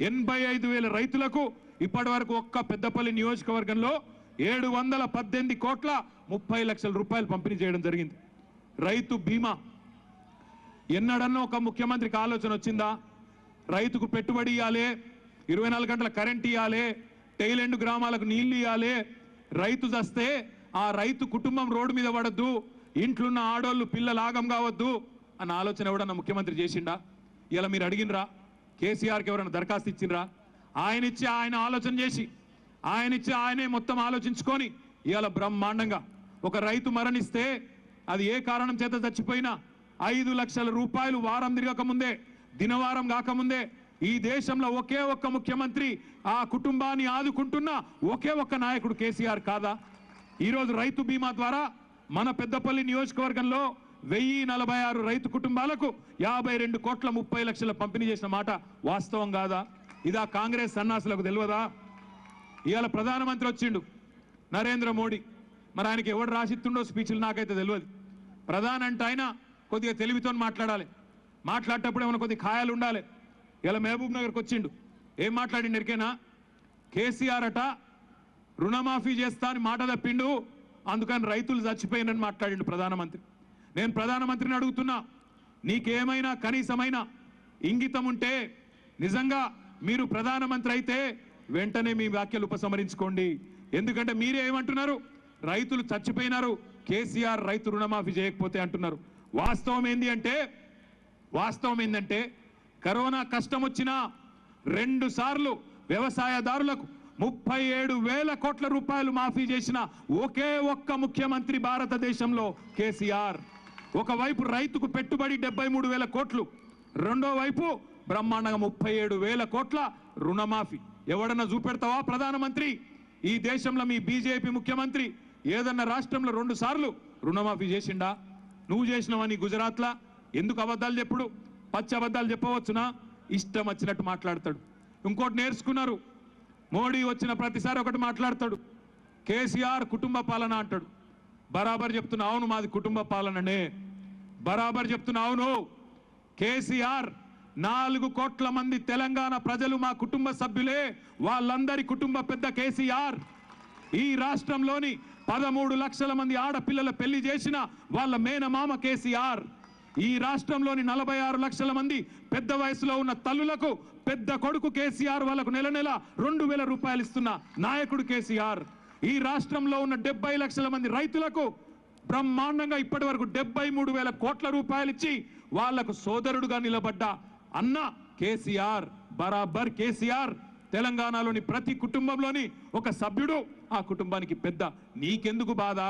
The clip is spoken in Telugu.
ఎనభై ఐదు వేల రైతులకు ఇప్పటి వరకు ఒక్క పెద్దపల్లి నియోజకవర్గంలో ఏడు వందల పద్దెనిమిది కోట్ల ముప్పై లక్షల రూపాయలు పంపిణీ చేయడం జరిగింది. రైతు బీమా. ఎన్నడన్నా ఒక ముఖ్యమంత్రికి ఆలోచన వచ్చిందా? రైతుకు పెట్టుబడి ఇవ్వాలి ఇరవై నాలుగు గంటల కరెంట్ ఇవ్వాలి టైలెండ్ గ్రామాలకు నీళ్ళు ఇవ్వాలి రైతు చస్తే ఆ రైతు కుటుంబం రోడ్డు మీద పడద్దు ఇంట్లున్న ఆడోళ్ళు పిల్లలు ఆగం కావద్దు అన్న ఆలోచన ఎవడన్నా ముఖ్యమంత్రి చేసిండా? ఇలా మీరు అడిగినరా? కేసీఆర్కి ఎవరైనా దరఖాస్తు ఇచ్చిండ్రా? ఆయన ఇచ్చి ఆయన ఆలోచన చేసి ఆయన ఇచ్చి ఆయనే మొత్తం ఆలోచించుకొని ఇవాళ బ్రహ్మాండంగా ఒక రైతు మరణిస్తే అది ఏ కారణం చేత చచ్చిపోయినా ఐదు లక్షల రూపాయలు వారం తిరగకముందే దినవారం కాకముందే ఈ దేశంలో ఒకే ఒక్క ముఖ్యమంత్రి ఆ కుటుంబాన్ని ఆదుకుంటున్న ఒకే ఒక్క నాయకుడు కేసీఆర్ కాదా? ఈరోజు రైతు బీమా ద్వారా మన పెద్దపల్లి నియోజకవర్గంలో వెయ్యి నలభై ఆరు రైతు కుటుంబాలకు యాభై రెండు కోట్ల ముప్పై లక్షల పంపిణీ చేసిన మాట వాస్తవం కాదా? ఇదా కాంగ్రెస్ సన్నాసులకు తెలియదా? ఇవాళ ప్రధానమంత్రి వచ్చిండు నరేంద్ర మోడీ. మరి ఆయనకి ఎవడు రాసిస్తుండో స్పీచ్లు నాకైతే తెలియదు. ప్రధాన అంటే ఆయన కొద్దిగా తెలివితో మాట్లాడాలి. మాట్లాడేటప్పుడు ఏమైనా కొద్ది ఖాయాలు ఉండాలి. ఇలా మహబూబ్ నగర్కి వచ్చిండు. ఏం మాట్లాడిండు ఎరికేనా కేసీఆర్ అట రుణమాఫీ చేస్తా అని మాట తప్పిండు. అందుకని రైతులు చచ్చిపోయినని మాట్లాడిండు ప్రధానమంత్రి. నేను ప్రధానమంత్రిని అడుగుతున్నా నీకేమైనా కనీసమైన ఇంగితం ఉంటే నిజంగా మీరు ప్రధానమంత్రి అయితే వెంటనే మీ వ్యాఖ్యలు ఉపసంహరించుకోండి. ఎందుకంటే మీరే ఏమంటున్నారు? రైతులు చచ్చిపోయినారు కేసీఆర్ రైతు రుణమాఫీ చేయకపోతే అంటున్నారు. వాస్తవం ఏంది అంటే వాస్తవం ఏంటంటే కరోనా కష్టం వచ్చినా రెండు సార్లు వ్యవసాయదారులకు ముప్పై ఏడు వేల కోట్ల రూపాయలు మాఫీ చేసిన ఒకే ఒక్క ముఖ్యమంత్రి భారతదేశంలో కేసీఆర్. ఒకవైపు రైతుకు పెట్టుబడి డెబ్బై మూడు వేల కోట్లు రెండో వైపు బ్రహ్మాండంగా ముప్పై ఏడు వేల కోట్ల రుణమాఫీ. ఎవడన్నా చూపెడతావా ప్రధానమంత్రి? ఈ దేశంలో మీ బీజేపీ ముఖ్యమంత్రి ఏదన్నా రాష్ట్రంలో రెండు సార్లు రుణమాఫీ చేసిండా? నువ్వు చేసినవని గుజరాత్లా? ఎందుకు అబద్ధాలు చెప్పుడు? పచ్చ అబద్ధాలు చెప్పవచ్చునా? ఇష్టం వచ్చినట్టు మాట్లాడతాడు. ఇంకోటి నేర్చుకున్నారు. మోడీ వచ్చిన ప్రతిసారి ఒకటి మాట్లాడతాడు. కేసీఆర్ కుటుంబ పాలన అంటాడు. బరాబర్ చెప్తున్నా అవును మాది కుటుంబ పాలననే. బరాబర్ చెప్తున్నా అవును. కేసీఆర్ నాలుగు కోట్ల మంది తెలంగాణ ప్రజలు మా కుటుంబ సభ్యులే వాళ్ళందరి కుటుంబ పెద్ద కేసీఆర్. ఈ రాష్ట్రంలోని పదమూడు లక్షల మంది ఆడపిల్లల పెళ్ళి చేసిన వాళ్ళ మేనమామ కేసీఆర్. ఈ రాష్ట్రంలోని నలభై ఆరు లక్షల మంది పెద్ద వయసులో ఉన్న తల్లులకు పెద్ద కొడుకు కేసీఆర్ వాళ్ళకు నెల నెల రెండు వేల రూపాయలు ఇస్తున్న నాయకుడు కేసీఆర్. ఈ రాష్ట్రంలో ఉన్న డెబ్బై లక్షల మంది రైతులకు బ్రహ్మాండంగా ఇప్పటి వరకు డెబ్బై మూడు వేల కోట్ల రూపాయలు ఇచ్చి వాళ్ళకు సోదరుడుగా నిలబడ్డ అన్న కేసీఆర్ బరాబర్ కేసీఆర్ తెలంగాణలోని ప్రతి కుటుంబంలోని ఒక సభ్యుడు ఆ కుటుంబానికి పెద్ద. నీకెందుకు బాధ?